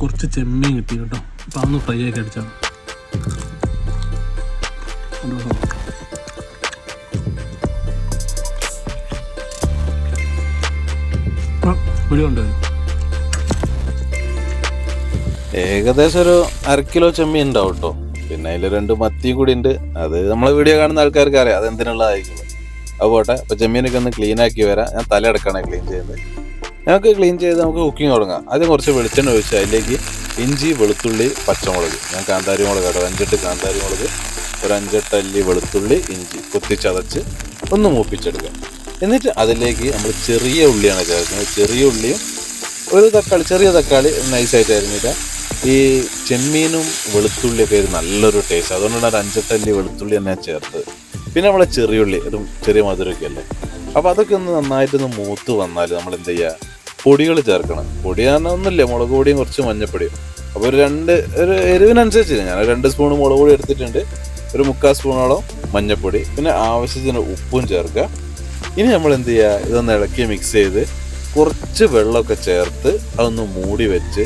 കുറച്ച് ചെമ്മീൻ കിട്ടി കേട്ടോ. അപ്പം അതൊന്ന് ഫ്രൈ ആക്കി അടിച്ചാണ് ഇവിടെ ഏകദേശം ഒരു അര കിലോ ചെമ്മീൻ ഉണ്ടാവും കേട്ടോ. പിന്നെ അതിൽ രണ്ട് മത്തി കൂടി ഉണ്ട്. അത് നമ്മളെ വീഡിയോ കാണുന്ന ആൾക്കാർക്ക് അറിയാം അത് എന്തിനുള്ളതായിരിക്കും അത് പോട്ടെ. അപ്പൊ ചെമ്മീനൊക്കെ ഒന്ന് ക്ലീൻ ആക്കി വരാം. ഞാൻ തല അടക്കാണ് ക്ലീൻ ചെയ്യുന്നത്. ഞങ്ങൾക്ക് ക്ലീൻ ചെയ്ത് നമുക്ക് കുക്കിംഗ് തുടങ്ങാം. ആദ്യം കുറച്ച് വെളിച്ചെണ്ണ ഒഴിച്ച് അതിലേക്ക് ഇഞ്ചി വെളുത്തുള്ളി പച്ചമുളക്. ഞാൻ കാന്താരി മുളക് കേട്ടോ. അഞ്ചെട്ട് കാന്താരി മുളക് ഒരു അഞ്ചെട്ട് അല്ലി വെളുത്തുള്ളി ഇഞ്ചി കുത്തിച്ചതച്ച് ഒന്ന് മൂപ്പിച്ചെടുക്കുക. എന്നിട്ട് അതിലേക്ക് നമ്മൾ ചെറിയ ഉള്ളിയാണ് ചേർക്കുന്നത്. ചെറിയ ഉള്ളിയും ഒരു തക്കാളി ചെറിയ തക്കാളി നൈസായിട്ട് അരിഞ്ഞിട്ട് ഈ ചെമ്മീനും വെളുത്തുള്ളിയൊക്കെ ഒരു നല്ലൊരു ടേസ്റ്റ് അതുകൊണ്ടാണ് ഒരു അഞ്ചെട്ടല്ലി വെളുത്തുള്ളി തന്നെ ചേർത്തത്. പിന്നെ നമ്മളെ ചെറിയുള്ളി ഒരു ചെറിയ മധുരമൊക്കെ അല്ലേ? അപ്പോൾ അതൊക്കെ ഒന്ന് നന്നായിട്ട് ഒന്ന് മൂത്ത് വന്നാൽ നമ്മൾ എന്ത് ചെയ്യുക പൊടികൾ ചേർക്കണം. പൊടി കാരണം ഒന്നുമില്ല. മുളക് പൊടിയും കുറച്ച് മഞ്ഞപ്പൊടിയും. അപ്പോൾ ഒരു രണ്ട് ഒരു എരിവിനനുസരിച്ച് ഞാൻ രണ്ട് സ്പൂൺ മുളക് പൊടി എടുത്തിട്ടുണ്ട്. ഒരു മുക്കാൽ സ്പൂണോളം മഞ്ഞപ്പൊടി. പിന്നെ ആവശ്യത്തിന് ഉപ്പും ചേർക്കുക. ഇനി നമ്മൾ എന്ത് ചെയ്യുക ഇതൊന്ന് ഇളക്കി മിക്സ് ചെയ്ത് കുറച്ച് വെള്ളമൊക്കെ ചേർത്ത് അതൊന്ന് മൂടി വെച്ച്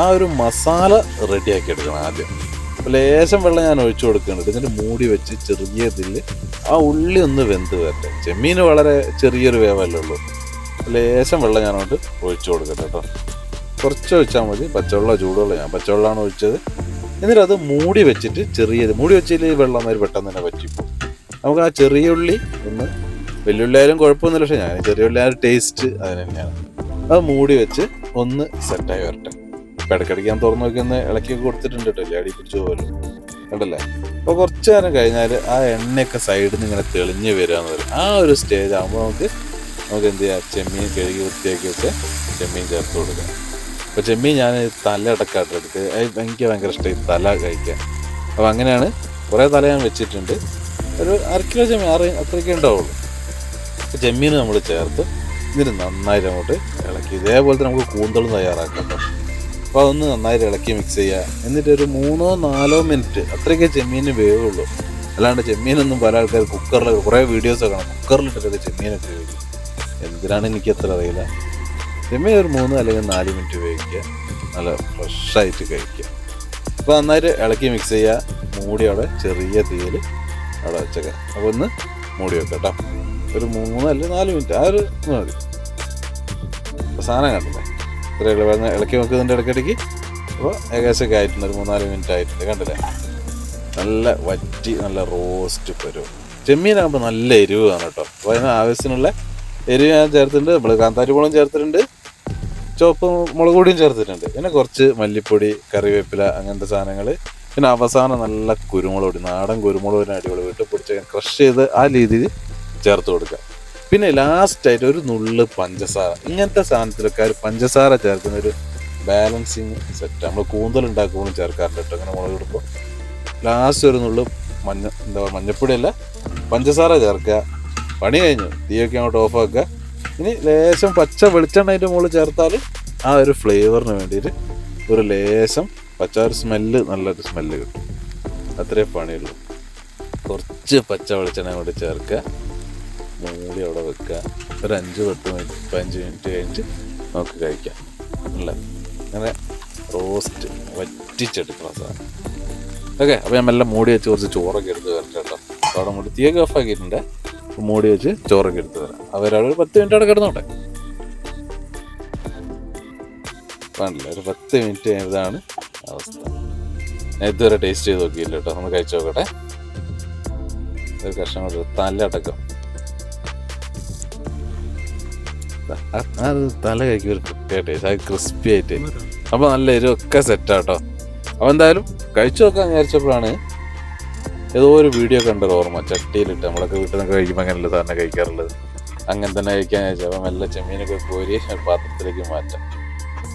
ആ ഒരു മസാല റെഡിയാക്കി എടുക്കണം ആദ്യം. ലേശം വെള്ളം ഞാൻ ഒഴിച്ചു കൊടുക്കുന്നുണ്ട്. എന്നിട്ട് മൂടി വെച്ച് ചെറിയ ഇതിൽ ആ ഉള്ളി ഒന്ന് വെന്ത് വരട്ടെ. ചെമ്മീൻ വളരെ ചെറിയൊരു വേവല്ലേ ഉള്ളൂ. ലേശം വെള്ളം ഞാനോട്ട് ഒഴിച്ചു കൊടുക്കട്ടെ കേട്ടോ കുറച്ച് ഒഴിച്ചാൽ മതി. പച്ചവെള്ളം ചൂടുവെള്ളം ഞാൻ പച്ചവെള്ളമാണ് ഒഴിച്ചത്. എന്നിട്ട് അത് മൂടി വെച്ചിട്ട് ചെറിയത് മൂടി വെച്ചിട്ട് വെള്ളം ഒരു പെട്ടെന്ന് തന്നെ പറ്റിപ്പോകും നമുക്ക് ആ ചെറിയ ഉള്ളി ഒന്ന് വെല്ലുള്ളി ആയാലും കുഴപ്പമൊന്നുമില്ല. പക്ഷേ ഞാൻ ചെറിയ ഉള്ളി ആ ടേസ്റ്റ് അതിന് തന്നെയാണ്. അത് മൂടി വെച്ച് ഒന്ന് സെറ്റായി വരട്ടെ. ഇപ്പം ഇടയ്ക്കിടയ്ക്ക് ഞാൻ തുറന്നു നോക്കി ഒന്ന് ഇളക്കി കൊടുത്തിട്ടുണ്ട് കേട്ടോ അടി പിടിച്ചു പോലും കണ്ടല്ലേ? അപ്പോൾ കുറച്ച് നേരം കഴിഞ്ഞാൽ ആ എണ്ണയൊക്കെ സൈഡിൽ നിന്ന് ഇങ്ങനെ തെളിഞ്ഞു വരാന്ന് വരും ആ ഒരു സ്റ്റേജ് ആകുമ്പോൾ നമുക്ക് നമുക്ക് എന്ത് ചെയ്യാം? ചെമ്മീൻ കഴുകി വൃത്തിയാക്കി വെച്ച് ചെമ്മീൻ ചേർത്ത് കൊടുക്കാം. അപ്പോൾ ചെമ്മീൻ ഞാൻ തല ഇടക്കാട്ട് എടുത്ത്. എനിക്ക് ഭയങ്കര ഇഷ്ടമായി തല കഴിക്കാൻ. അപ്പോൾ അങ്ങനെയാണ് കുറേ തല ഞാൻ വെച്ചിട്ടുണ്ട്. ഒരു അര കിലോ ചെമ്മീൻ അറി അത്രയ്ക്കേ ഉണ്ടാവുള്ളൂ. അപ്പൊ ചെമ്മീൻ നമ്മൾ ചേർത്ത് ഇതിന് നന്നായിട്ട് അങ്ങോട്ട് ഇളക്കി. ഇതേപോലെ തന്നെ നമുക്ക് കൂന്തളും തയ്യാറാക്കാം അപ്പോൾ അതൊന്ന് നന്നായിട്ട് ഇളക്കി മിക്സ് ചെയ്യുക എന്നിട്ട് ഒരു മൂന്നോ നാലോ മിനിറ്റ് അത്രയൊക്കെ ചെമ്മീന് വേവുള്ളൂ. അല്ലാണ്ട് ചെമ്മീനൊന്നും പല ആൾക്കാർ കുക്കറിൽ കുറേ വീഡിയോസ് കാണാം. കുക്കറിലിട്ടൊക്കെ ചെമ്മീനൊക്കെ വേവിക്കും. എന്തിനാണ് എനിക്ക് അത്ര അറിയില്ല. ചെമ്മീൻ ഒരു മൂന്ന് അല്ലെങ്കിൽ നാല് മിനിറ്റ് വേവിക്കുക. നല്ല ഫ്രഷായിട്ട് കഴിക്കുക. അപ്പോൾ നന്നായിട്ട് ഇളക്കി മിക്സ് ചെയ്യുക മൂടി അവിടെ ചെറിയ തീയിൽ അവിടെ വെച്ചൊക്കെ. അപ്പോൾ ഒന്ന് മൂടി വെക്കാം കേട്ടോ. ഒരു മൂന്ന് അല്ലെങ്കിൽ നാല് മിനിറ്റ് ആ ഒരു മതി. സാധനം കണ്ടില്ലേ? ഇത്ര ഇളവെന്ന് ഇളക്കി നോക്കുന്നതിന്റെ ഇടയ്ക്കിടയ്ക്ക്. അപ്പോൾ ഏകദേശമൊക്കെ ആയിട്ടുണ്ട്. ഒരു മൂന്നാൽ മിനിറ്റ് ആയിട്ടുണ്ട്. കണ്ടില്ലേ? നല്ല വറ്റി നല്ല റോസ്റ്റ് പരുവ് ചെമ്മീനാകുമ്പോൾ നല്ല എരിവ് ആണ് കേട്ടോ. അപ്പോൾ അതിന് ആവശ്യത്തിനുള്ള എരിവ് ഞാൻ ചേർത്തിട്ടുണ്ട്. നമ്മൾ കാന്താരി മുളകും ചേർത്തിട്ടുണ്ട്. ചുവപ്പ് മുളക് പൊടിയും ചേർത്തിട്ടുണ്ട്. പിന്നെ കുറച്ച് മല്ലിപ്പൊടി കറിവേപ്പില അങ്ങനത്തെ സാധനങ്ങൾ പിന്നെ അവസാനം നല്ല കുരുമുളക് പൊടി. നാടൻ കുരുമുളക് പൊടി അടിപൊളി. വീട്ടിൽ പൊടിച്ച് ക്രഷ് ചെയ്ത് ആ രീതിയിൽ ചേർത്ത് കൊടുക്കുക. പിന്നെ ലാസ്റ്റായിട്ട് ഒരു നുള്ള് പഞ്ചസാര. ഇങ്ങനത്തെ സാധനത്തിലൊക്കെ ഒരു പഞ്ചസാര ചേർക്കുന്ന ഒരു ബാലൻസിങ് സെറ്റ് നമ്മൾ കൂന്തൽ ഉണ്ടാക്കുമ്പോൾ ചേർക്കാറുണ്ട് കേട്ടോ അങ്ങനെ മുളക് ഇടുമ്പോൾ ലാസ്റ്റ് ഒരു നുള്ള് മഞ്ഞ എന്താ പറയുക മഞ്ഞപ്പൊടിയല്ല പഞ്ചസാര ചേർക്കുക. പണി കഴിഞ്ഞു. തീയൊക്കെ അങ്ങോട്ട് ഓഫ് ആക്കുക. ഇനി ലേശം പച്ച വെളിച്ചെണ്ണ അതിന്റെ മുകളിൽ ചേർത്താൽ ആ ഒരു ഫ്ലേവറിന് വേണ്ടിയിട്ട് ഒരു ലേശം പച്ച ഒരു സ്മെല്ല് നല്ലൊരു സ്മെല്ല് കിട്ടും. അത്രേ പണിയുള്ളൂ. കുറച്ച് പച്ച വെളിച്ചെണ്ണ കൂടി ചേർക്കുക. മൂടി അവിടെ വെക്കുക. ഒരു അഞ്ച് പത്ത് മിനിറ്റ് പതിനഞ്ച് മിനിറ്റ് കഴിഞ്ഞിട്ട് നമുക്ക് കഴിക്കാം. അല്ല? അങ്ങനെ റോസ്റ്റ് വറ്റിച്ചെടുക്കണം സാധനം. ഓക്കെ അപ്പോൾ ഞാൻ മെല്ലെ മൂടി വെച്ച് കുറച്ച് ചോറൊക്കെ എടുത്ത് തരാം കേട്ടോ. അവിടെ മൂടി തീയൊക്കെ ഓഫ് ആക്കിയിട്ടുണ്ട്. മൂടി വെച്ച് ചോറൊക്കെ എടുത്ത് തരാം. അവരവിടെ ഒരു പത്ത് മിനിറ്റ് അവിടെ കിടന്നോട്ടെ. വേണ്ടില്ല? ഒരു പത്ത് മിനിറ്റ് ഇതാണ് അവസ്ഥ. ഞാൻ ഇതുവരെ ടേസ്റ്റ് ചെയ്ത് നോക്കിയില്ല കേട്ടോ. ഒന്ന് കഴിച്ചു നോക്കട്ടെ. ഒരു കഷ്ണം കൊണ്ട് തല അത് തല കഴിക്കും ഒരു കൃത്യമായിട്ട് അത് ക്രിസ്പി ആയിട്ട് അപ്പോൾ നല്ല എരിവൊക്കെ സെറ്റാട്ടോ അപ്പോൾ എന്തായാലും കഴിച്ചു നോക്കാൻ വിചാരിച്ചപ്പോഴാണ് ഏതോ ഒരു വീഡിയോ കണ്ടത് ഓർമ്മ. ചട്ടിയിലിട്ട് നമ്മളൊക്കെ വീട്ടിൽ നിന്നൊക്കെ കഴിക്കുമ്പോൾ അങ്ങനെയല്ല തന്നെ കഴിക്കാറുള്ളത്? അങ്ങനെ തന്നെ കഴിക്കാൻ വിചാരിച്ചു. അപ്പം മെല്ലെ ചെമ്മീനൊക്കെ കോരി പാത്രത്തിലേക്ക് മാറ്റാം.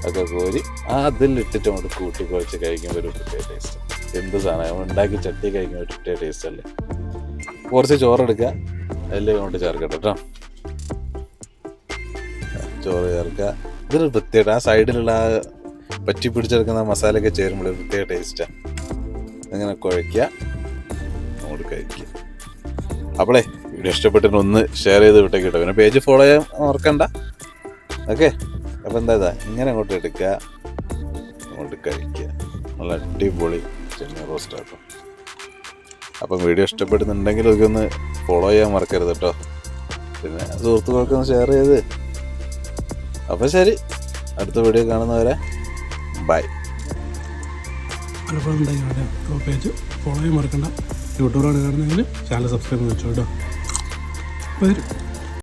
ഒക്കെ കോരി അതിലിട്ടിട്ട് അങ്ങോട്ട് കൂട്ടി കുഴച്ച് കഴിക്കുമ്പോൾ ഒരു പ്രത്യേക ടേസ്റ്റ് എന്ത് സാധനം? നമ്മൾ ഉണ്ടാക്കി ചട്ടി കഴിക്കുമ്പോൾ ഒരു പ്രത്യേക ടേസ്റ്റ് അല്ലേ? കുറച്ച് ചോറെടുക്കുക അതിലേക്ക് അങ്ങോട്ട് ചേർക്കട്ടെ കേട്ടോ ചോറ് ചേർക്കുക. ഇതൊരു പ്രത്യേക ആ സൈഡിലുള്ള ആ പറ്റി പിടിച്ചെടുക്കുന്ന മസാലയൊക്കെ ചേരുമ്പോൾ പ്രത്യേക ടേസ്റ്റാണ് അങ്ങനെ കുഴയ്ക്കുക. അങ്ങോട്ട് കഴിക്കുക. അപ്പോളേ വീഡിയോ ഇഷ്ടപ്പെട്ടിട്ട് ഒന്ന് ഷെയർ ചെയ്ത് വിട്ടേക്ക് കേട്ടോ. പിന്നെ പേജ് ഫോളോ ചെയ്യാൻ ഓർക്കണ്ട ഓക്കെ അപ്പോൾ എന്താ ഇതാ? ഇങ്ങനെ അങ്ങോട്ട് എടുക്കുക. അങ്ങോട്ട് കഴിക്കുക. നല്ല അടിപൊളി ചെമ്മീൻ റോസ്റ്റ് ആട്ടോ അപ്പം. വീഡിയോ ഇഷ്ടപ്പെടുന്നുണ്ടെങ്കിൽ ഒക്കെ ഒന്ന് ഫോളോ ചെയ്യാൻ മറക്കരുത് കേട്ടോ. പിന്നെ സുഹൃത്തുക്കൾക്ക് ഒന്ന് ഷെയർ ചെയ്ത് അപ്പം ശരി. അടുത്ത വീഡിയോ കാണുന്നവരെ ബൈ പേജ് ഫോളോ ചെയ്യാൻ മറക്കണ്ട. യൂട്യൂബിലാണ് കാണുന്നതെങ്കിൽ ചാനൽ സബ്സ്ക്രൈബ് വെച്ചോ കേട്ടോ. വരും